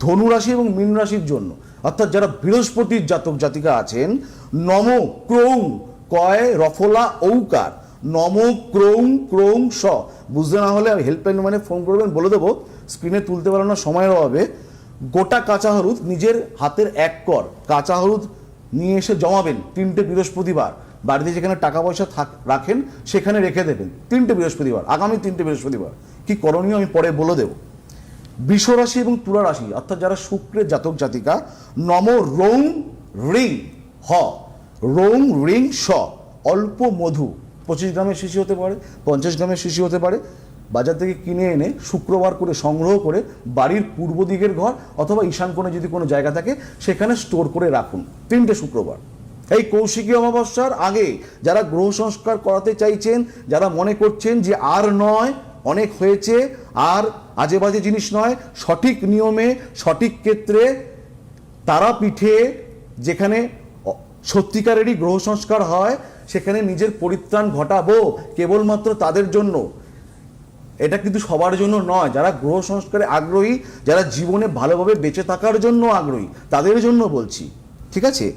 ধনু রাশি এবং মীন রাশির জন্য। অর্থাৎ যারা বৃহস্পতির জাতক জাতিকা আছেন, নম ক্রৌং কয় রফলা ঔকার। নম ক্রৌং ক্রৌং স। বুঝতে না হলে হেল্পলাইন মানে ফোন করবেন, বলে দেবো। স্ক্রিনে তুলতে পারো না, সময়ের অভাবে। গোটা কাঁচা হলুদ নিজের হাতের এক কর। কাঁচা হলুদ নিয়ে এসে জমাবেন তিনটে বৃহস্পতিবার। বাড়িতে যেখানে টাকা পয়সা থাক, রাখেন, সেখানে রেখে দেবেন। তিনটে বৃহস্পতিবার, আগামী তিনটে বৃহস্পতিবার। কি করণীয় আমি পরে বলে দেবো। বৃষ রাশি এবং তুলা রাশি অর্থাৎ যারা শুক্রের জাতক জাতিকা, নম রৌং রিং হ। রৌং রিং স। অল্প মধু, পঁচিশ গ্রামের শিশি হতে পারে, পঞ্চাশ গ্রামের শিশি হতে পারে। বাজার থেকে কিনে এনে শুক্রবার করে সংগ্রহ করে বাড়ির পূর্ব দিকের ঘর অথবা ঈশান কোণে যদি কোনো জায়গা থাকে, সেখানে স্টোর করে রাখুন তিনটে শুক্রবার। এই কৌশিকী অমাবস্যার আগে যারা গ্রহ সংস্কার করাতে চাইছেন, যারা মনে করছেন যে আর নয়, অনেক হয়েছে আর আজে বাজে জিনিস নয়, সঠিক নিয়মে, সঠিক ক্ষেত্রে তারাপীঠে যেখানে সত্যিকারেরই গ্রহ সংস্কার হয়, সেখানে নিজের পরিত্রাণ ঘটাবো কেবলমাত্র তাদের জন্য। এটা কিন্তু সবার জন্য নয়। যারা গ্রহ সংস্কারে আগ্রহী, যারা জীবনে ভালোভাবে বেঁচে থাকার জন্য আগ্রহী, তাদের জন্য বলছি। ঠিক আছে?